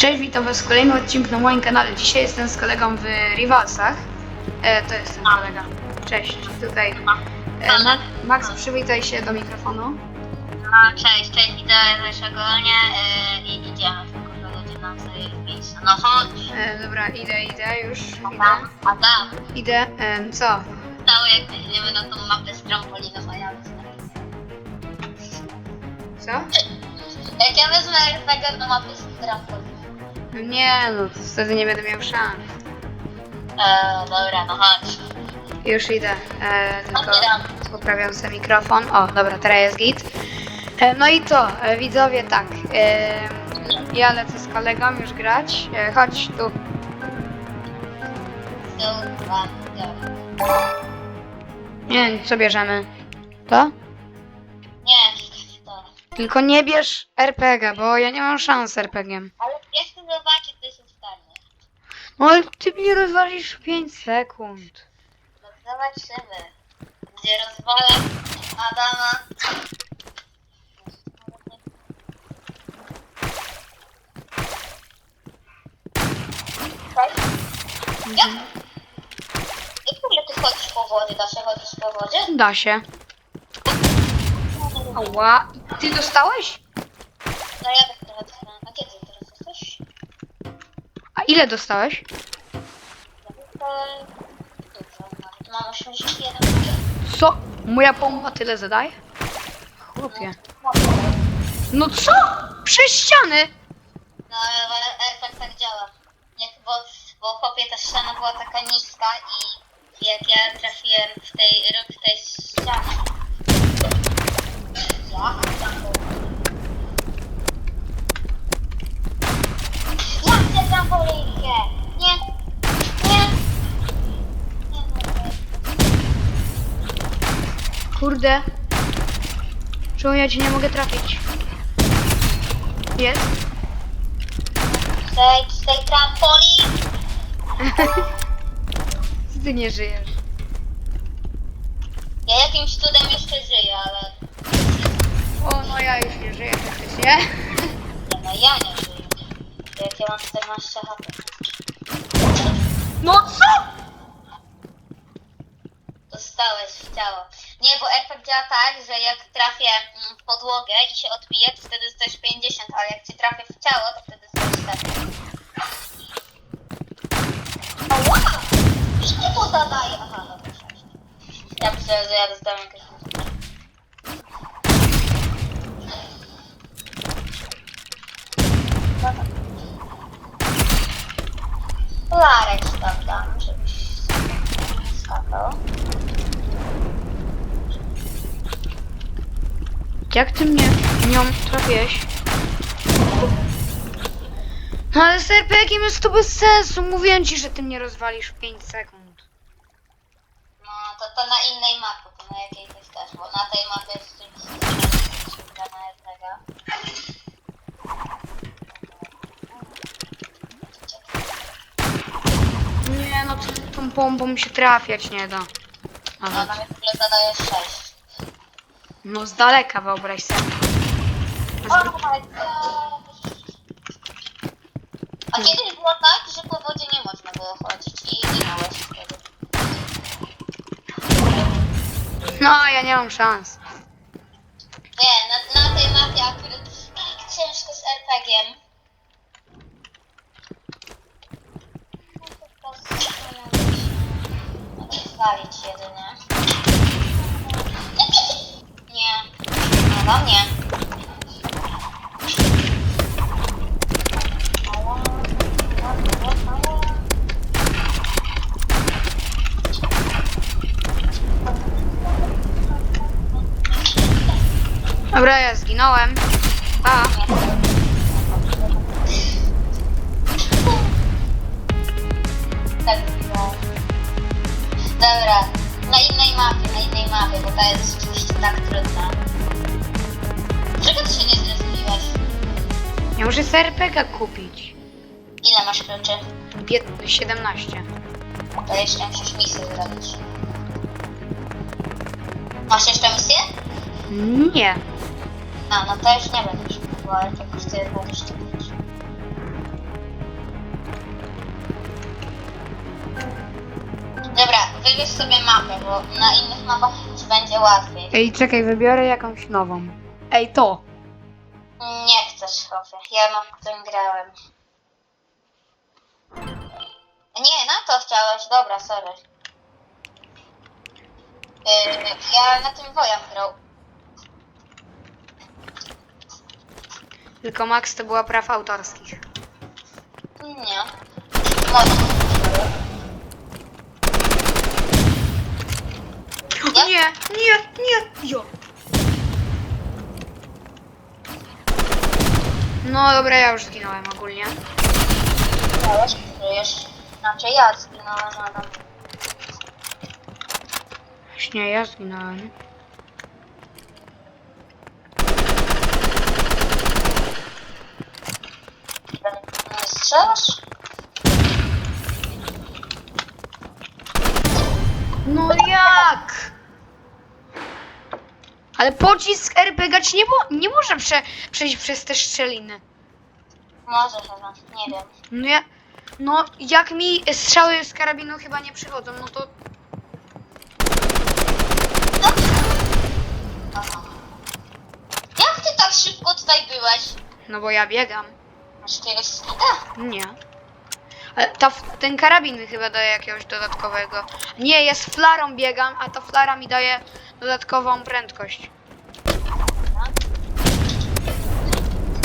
Cześć, witam was w kolejnym odcinku na moim kanale. Dzisiaj jestem z kolegą w Rivalsach. E, to jest ten kolega. Cześć, tutaj. E, Ma- Max, przywitaj się do mikrofonu. No, cześć, cześć, witam naszego nie yy, i idziemy w nam sobie w miejsce. No chodź, E, dobra, idę, idę, już idę. Adam, Adam. Idę, e, co? Cały jak weźmiemy na tą mapę z trampolinów, a ja wezmę. Co? Jak ja wezmę RPG na mapę z trampolinów. Nie, no to wtedy nie będę miał szans. Eee, dobra, no chodź. Już idę, e, tylko poprawiam sobie mikrofon. O, dobra, teraz jest git. E, no i to, e, widzowie, tak. E, ja lecę z kolegą już grać. E, chodź tu. Tu, dwa, dobra. Nie co bierzemy. To? Nie. Tylko nie bierz RPG, bo ja nie mam szans z RPG-iem. Ale ja chcę zobaczyć, co się stanie. No ale ty mnie rozwalisz w 5 sekund. No zobaczymy. Gdzie rozwalę Adama. Chodź. Ja? Jak w ogóle ty chodzisz po wodzie? Da się chodzić po wodzie? Da się. Ała. Ty dostałeś? No ja tak trochę dostałem. A kiedy teraz jesteś? A ile dostałeś? Dużo nawet. Mam 81 milionów. Co? Moja pompa tyle zadaje? Chłopie. No co? Przez ściany! No ale efekt tak działa. Nie, bo, bo chłopie ta ściana była taka niska i jak ja trafiłem w tej w tej ścianie. Ja? Chcę trampolinkę! Nie! Nie! Nie mogę. Kurde. Czemu ja cię nie mogę trafić? Jest? Zejdź z tej trampoliny! Ty nie żyjesz. Ja jakimś cudem jeszcze żyję, ale O, no ja już nie żyję praktycznie. nie, no ja nie żyję. Jak ja mam 14 HP. No co? Dostałeś w ciało. Nie, bo RPG działa tak, że jak trafię mm, w podłogę i się odbije, to wtedy dostajesz 50, ale jak ci trafię w ciało, to wtedy dostajesz 4. Ała! Ile to zadaje? Aha, dobra, 6. Ja myślę, że ja dostałem jakieś... Dobra. Larek tam dam, żebyś sobie nie skakał. Jak ty mnie nią trafiłeś? No ale z RPG-iem jest to bez sensu. Mówiłem ci, że ty mnie rozwalisz w 5 sekund. No to, to na innej mapie, to na jakiej ty chcesz, bo na tej mapie jest szybka na jednego. Nie, no to, tą pompą mi się trafiać nie da. No Nawet. na mnie w ogóle zadaje 6. No z daleka wyobraź sobie. My god. A kiedyś było tak, że po wodzie nie można było chodzić i ginąłeś wtedy. No, ja nie mam szans. No wam nie. Dobra, ja zginąłem. A, Tak było. Dobra, na innej mapie, na innej mapie, bo ta jest rzeczywiście tak trudna się nie zrezygnowałeś. Ja muszę sobie kupić. Ile masz kluczy? 17. To jeszcze musisz misję zrobić. Masz jeszcze misję? Nie. A, no to już nie będziesz bo to kosztuje 25. Dobra, wybierz sobie mapę, bo na innych mapach będzie łatwiej. Ej, czekaj, wybiorę jakąś nową. Ej, to. Nie chcesz, chłopie. Ja na tym grałem. Nie, na to chciałeś. Dobra, sorry. Yy, ja na tym Wojan grał. Tylko Max to była praw autorskich. Nie. Może. Ja? Nie, nie, nie, jo. No dobra, ja już zginąłem ogólnie. Grałeś, żyjesz. Znaczy ja zginąłem nadal. Nie, ja zginąłem. Nie strzelasz? No jak? Ale pocisk RPG ci nie, mo- nie może prze- przejść przez te szczeliny. Może chyba, nie wiem. No ja, no jak mi strzały z karabinu chyba nie przychodzą, no to Aha. Jak ty tak szybko tutaj byłeś? no bo ja biegam. Masz jakiegoś skita? Nie. Ale ta, ten karabin mi chyba daje jakiegoś dodatkowego. Nie, ja z flarą biegam, a ta flara mi daje dodatkową prędkość.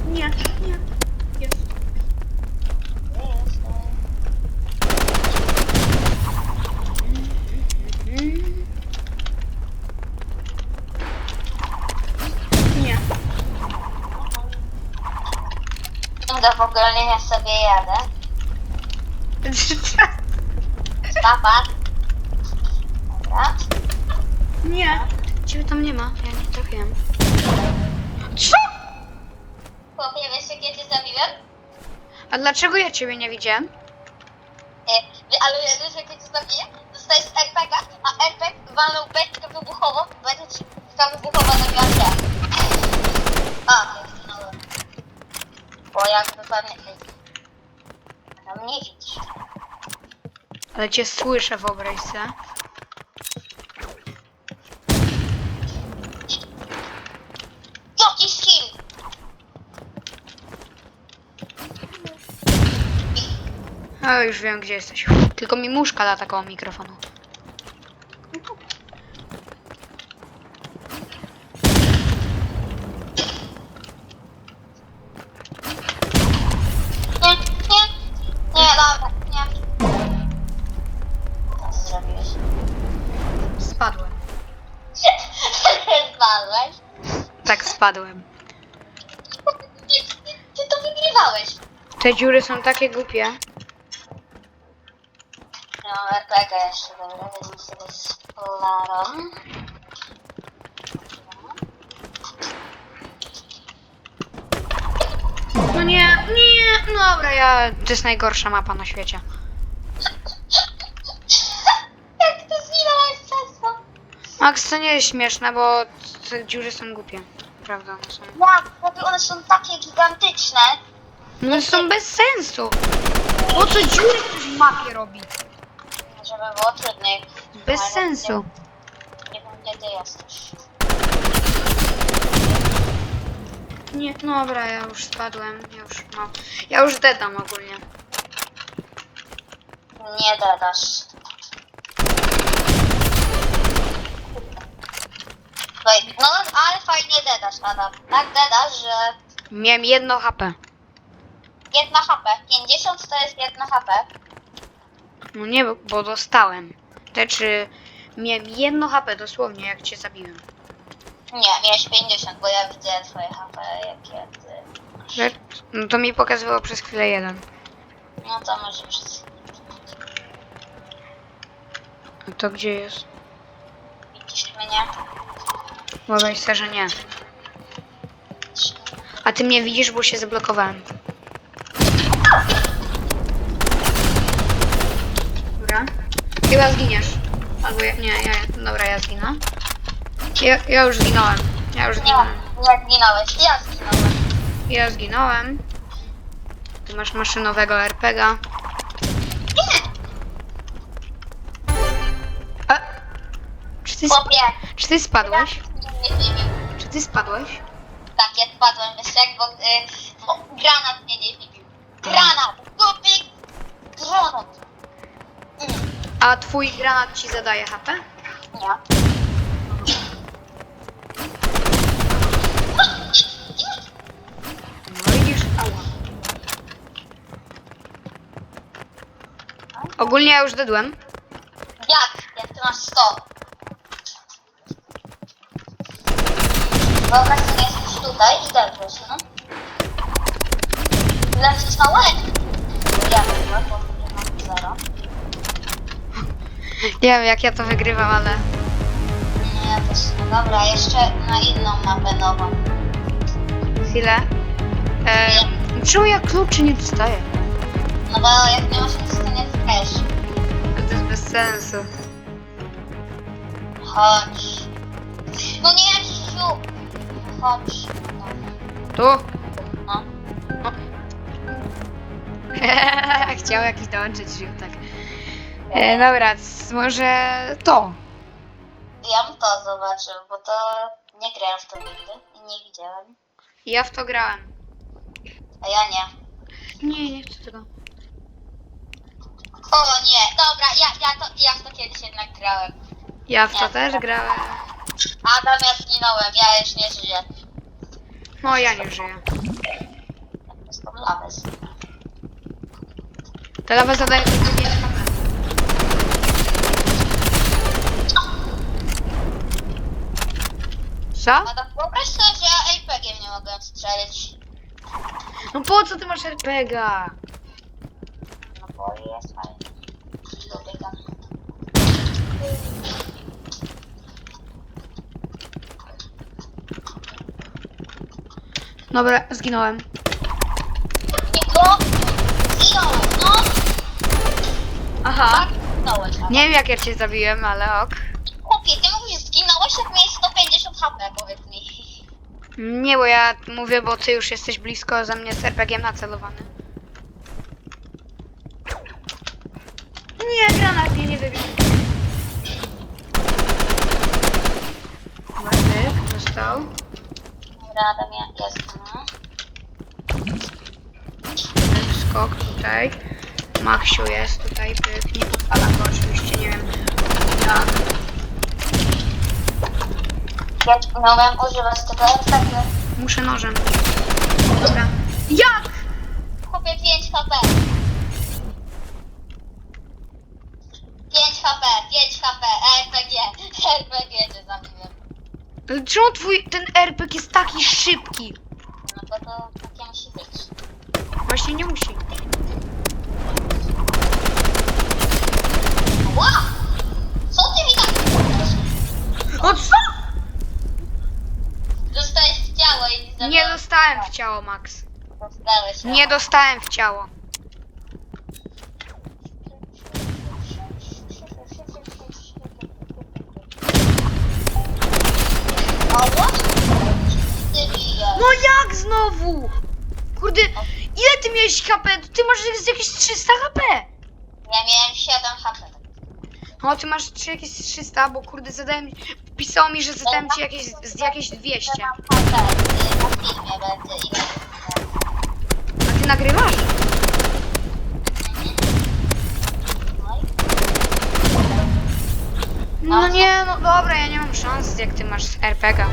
Nie, nie. Jest. Nie. Do w ogóle ja sobie jadę. Papa. Dobra. Nie. Ciebie tam nie ma, ja nie trafiłem. Co? Chłopie, wiesz jak ja cię zabiłem? A dlaczego ja ciebie nie widziałem? E, wie- ale wiesz jak ja cię zabiję? Dostajesz RPG, a RPG walnął beczkę wybuchową, będzie ci ta wybuchowa zabiła cię. A, zginąłem. Bo jak wypadnie... Tam nie widzisz. Ale cię słyszę w obrazce. Jaki skill! A już wiem gdzie jesteś. Tylko mi muszka lata koło mikrofonu. Spadłem. Ty, ty, ty to wygrywałeś. Te dziury są takie głupie. No, RPG jeszcze, dobra, wezmę sobie z polarą. No nie, nie, no dobra, ja... To jest najgorsza mapa na świecie. Jak ty zginąłeś przez to? Max, to nie jest śmieszne, bo te dziury są głupie. Prawda, one są... Jak? Chłopie, one są takie gigantyczne. No one są bez sensu. Po co dziury ktoś w mapie robi? Żeby było trudniej. Bez Ale sensu. Nie wiem, gdzie ty jesteś. Nie, no dobra, ja już spadłem, ja już mam... Ja już dedam ogólnie. Nie dadasz. No, ale fajnie dedasz, Adam. Tak dedasz, że Miałem jedno HP. jedna HP, 50 to jest jedna HP. No nie, bo- bo dostałem. Znaczy, miałem jedno HP dosłownie, jak cię zabiłem. Nie, miałeś 50, bo ja widzę twoje HP, jakie ty... Że- No to mi pokazywało przez chwilę jeden. No to może być... No to gdzie jest? Widzisz mnie? Mogę się, że nie. A ty mnie widzisz, bo się zablokowałem. Dobra. Chyba zginiesz. Albo ja, nie, ja, dobra, ja zginę. Ja, ja już zginąłem. Ja już zginąłem. nie zginąłeś, ja zginąłem. Ja zginąłem. Ty masz maszynowego RPGa. ty, sp- Chłopie, czy ty spadłeś? Nie zdziwił. Czy ty spadłeś? Tak, ja spadłem, jak, bo, y, granat mnie nie zdziwił. Granat! Tupik! Granat! Mm, A twój granat ci zadaje HP? nie. No widzisz? Ała. Ogólnie ja już dedłem. Jak? Jak ty masz 100? Wyobraź sobie, jesteś tutaj i dobrze się, na łeb! Ja chyba, bo nie mam zero. Nie wiem jak ja to wygrywam, ale... Nie, ja też. Dobra, jeszcze na inną mapę nową. Chwilę. E, czemu ja kluczy nie dostaję? No bo jak nie masz nic, to nie. To jest bez sensu. Chodź. No nie! No. Tu? no. Chciał jakiś dołączyć żył, tak. E, dobra, c- może to. Ja bym to zobaczył, bo to nie grałem w to nigdy i nie widziałem. Ja w to grałem. A ja nie. Nie, nie chcę tego. O nie, dobra, ja, ja, to, ja w to kiedyś jednak grałem. Ja w to też grałem. Adam, ja zginąłem, ja już nie żyję. No, ja nie żyję. Jestem lawes. Ta lawa zadaje tylko 5 HP. Co? Adam, wyobraź sobie, że ja RPG nie mogłem strzelić. No po co ty masz RPGa? No bo jest fajnie. Dobiegam. Dobra, zginąłem. Niko! No! Aha. Tak, zginąłeś. Adam. Nie wiem jak ja cię zabiłem, ale ok. Chłopie, ty mówisz, zginąłeś, jak miałeś 150 HP, powiedz mi. Nie, bo ja mówię, bo ty już jesteś blisko ze mnie z RPG nacelowany. Nie, granat mnie nie wybił. Bartek dostał. Dobra, Adam, ja jestem, no. Skok tutaj. Maksiu jest tutaj, pyk. Nie podpalam go oczywiście, nie wiem jak. Ja miałem używać tego RPG. Muszę nożem. Dobra. Jak? Chłopie, 5 HP. 5 HP, 5 HP, RPG, RPG. Ale Czemu twój ten RPG jest taki szybki? No bo to takie musi być. Właśnie nie musi. Ła! Co ty mi tak O co? Dostałeś w ciało i nic Nie dostałem w ciało, Max. Dostałeś. Nie dostałem w ciało. No jak znowu? Kurde, ile ty miałeś HP? Ty masz jakieś 300 HP. Ja miałem 7 HP. No ty masz trzy- jakieś 300, bo kurde zadałem, pisało mi, że zadałem ci jakieś, z jakieś 200. Ja mam HP. y, Na filmie będzie ile. A ty nagrywasz? No i No nie, no dobra, ja nie mam szans, jak ty masz RPG.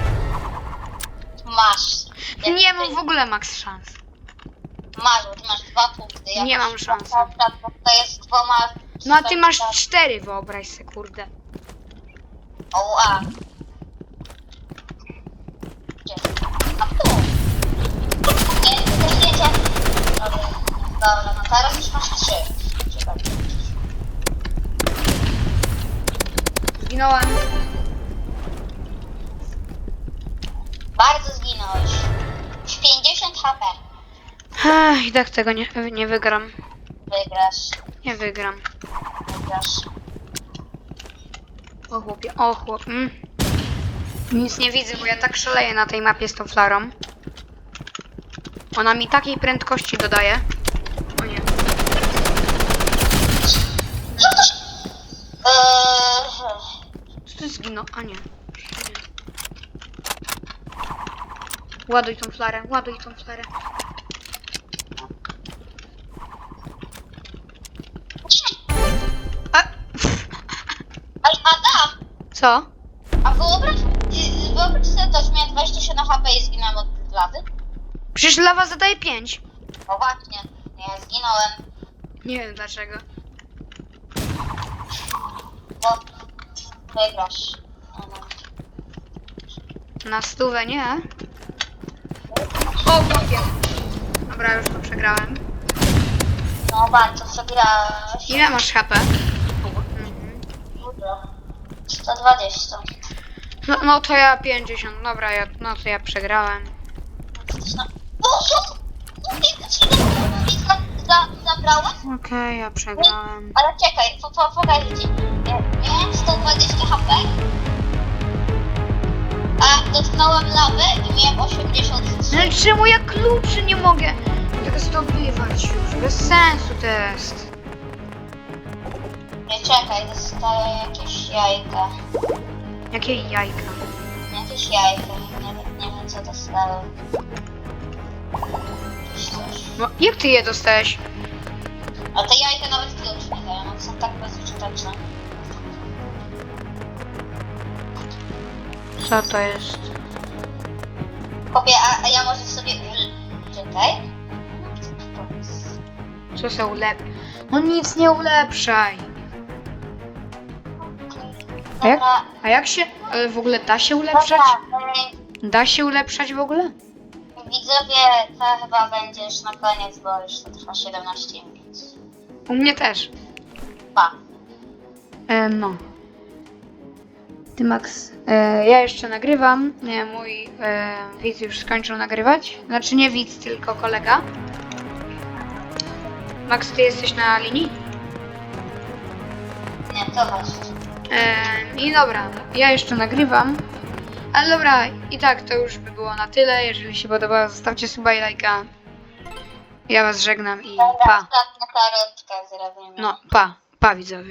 masz. Nie mam w ogóle max szans. Masz, bo ty masz dwa punkty. Ja Nie mam bo To jest dwoma... No a ty masz cztery, wyobraź se, kurde. O, a. Gdzie? A tu. Nie. Dobra, dobra, no teraz już masz trzy. Czekaj. Zginąłem. Bardzo zginąłeś. Już 50 HP. Ech, i tak tego nie, nie wygram. Wygrasz. Nie wygram. Wygrasz. O chłopie, o chłop. Mm. Nic nie widzę, bo ja tak szaleję na tej mapie z tą flarą. Ona mi takiej prędkości dodaje. O nie. Eee, Co to jest zginął. A nie. Ładuj tą flarę, ładuj tą flarę. A, Ale Adam! co? A wyobraź, y, wyobraź sobie to, że miałem 27 HP i zginąłem od lawy. Przecież lawa zadaje 5. No właśnie, ja zginąłem, Nie wiem dlaczego. bo wygrasz. Aha. Na stówę nie. O, chłopie. Dobra, już to przegrałem. No bardzo przegrałaś. Ile masz HP? Kurde. 120. No, no to ja 50. Dobra, ja, no to ja przegrałem. No. Za, za, zabrałem? Okej, ja przegrałem. Ale czekaj, po, po, pokażę ci. Miałem 120 HP. A dotknąłem lawy i miałem 83. No ale czemu ja kluczy nie mogę zdobywać już? Bez sensu to jest. Nie czekaj, dostaję jakieś jajka. Jakie jajka. Jakieś jajka, nie, wiem- nie wiem co dostałem. Jakieś coś. No, jak ty je dostałeś? A te jajka nawet klucz nie dają, one są tak bezużyteczne. Co to jest? Kopie, a, a ja może sobie. Czekaj. Co se ulep... No nic nie ulepszaj. A jak, Dobra, a jak się... e, W ogóle da się ulepszać? dobra, Da się ulepszać w ogóle? Widzowie, to chyba będzie już na koniec, bo już to trwa 17 minut. U mnie też. Pa. E, no. Ty Max, e, ja jeszcze nagrywam. Nie, mój e, widz już skończył nagrywać. Znaczy nie widz, tylko kolega. Max, ty jesteś na linii? Nie, to chodź. E, I dobra, ja jeszcze nagrywam. Ale dobra, i tak to już by było na tyle. Jeżeli się podoba, zostawcie suba i lajka. Ja was żegnam i Dobra, pa. ostatnia karotka zrobimy. No, pa, pa widzowie.